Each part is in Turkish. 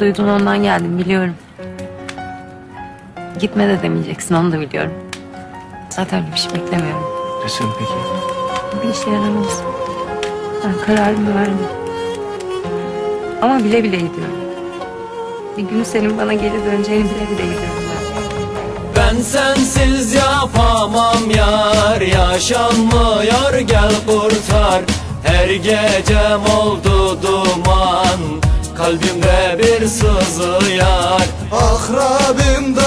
Duydun ondan geldim biliyorum. Gitme de demeyeceksin onu da biliyorum. Zaten bir şey beklemiyorum. Desem peki. Bir işe yaramaz. Ben kararımı verdim. Ama bile bile gidiyorum. Bir gün senin bana geri döneceğini bile bile gidiyorum ben. Ben sensiz yapamam yar Yaşanmıyor gel kurtar Her gecem oldu duman Kalbimde bir sızı yar Ah Rabbimde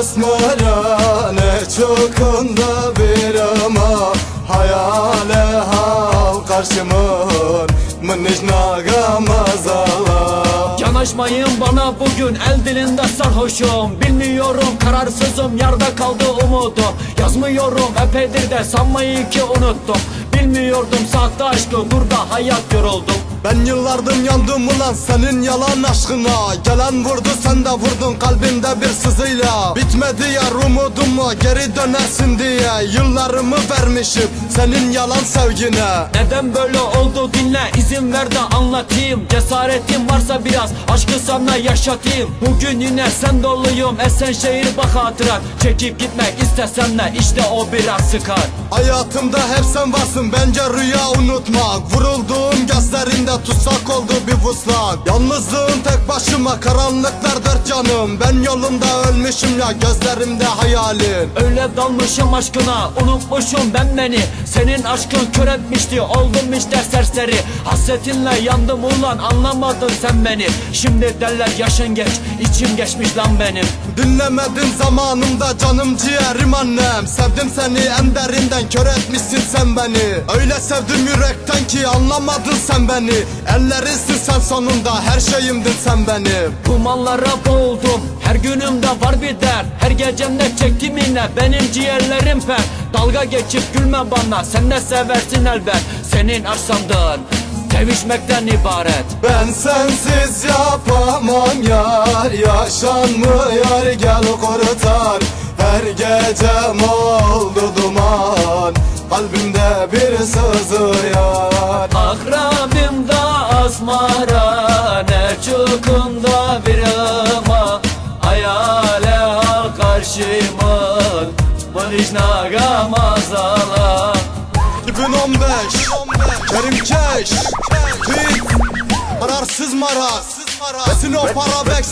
esmara ne çokunda bir ama. Hayale hal karşımın Mınış nagamaz Allah Yanaşmayın bana bugün el dilinde sarhoşum. Bilmiyorum kararsızım yarda kaldı umudum Yazmıyorum epeydir de sanmayın ki unuttum. Bilmiyordum sahte aşkı burada hayat yoruldum Ben yıllardır yandım ulan senin yalan aşkına. Gelen vurdu sen de vurdun kalbimde bir sızıyla. Bitmedi ya umudumu geri dönersin diye Yıllarımı vermişim senin yalan sevgine. Neden böyle oldu dinle izin ver de anlatayım. Cesaretim varsa biraz aşkı sana yaşatayım. Bugün yine sen doluyum esen şehir bak hatıran. Çekip gitmek istesem de işte o biraz sıkar. Hayatımda hep sen varsın bence rüya unutmak. Gözlerinde tutsak oldu bir vuslak Yalnızlığım tek başıma karanlıklar dört canım. Ben yolunda ölmüşüm ya gözlerimde hayalin Öyle dalmışım aşkına unutmuşum ben beni. Senin aşkın kör etmişti oldum işte serseri. Hasretinle yandım ulan anlamadın sen beni. Şimdi derler yaşın geç içim geçmiş lan benim. Dinlemedin zamanımda canım ciğerim annem. Sevdim seni en derinden kör etmişsin sen beni. Öyle sevdim yürekten ki anlamadın sen beni. Ellerinsin sen sonunda her şeyimdin sen benim. Dumanlara boğuldum Her günümde var bir dert. Her gecemde çektim yine Benim ciğerlerim per. Dalga geçip gülme bana Sen de seversin elbet. Senin aşk sandığın Sevişmekten ibaret. Ben sensiz yapamam yar Yaşanmıyor gel kurtar Her gecem oldu Mınış nagamazala 2015 Kerim Keş. Fit. Kararsız maraz. Besin o para Rap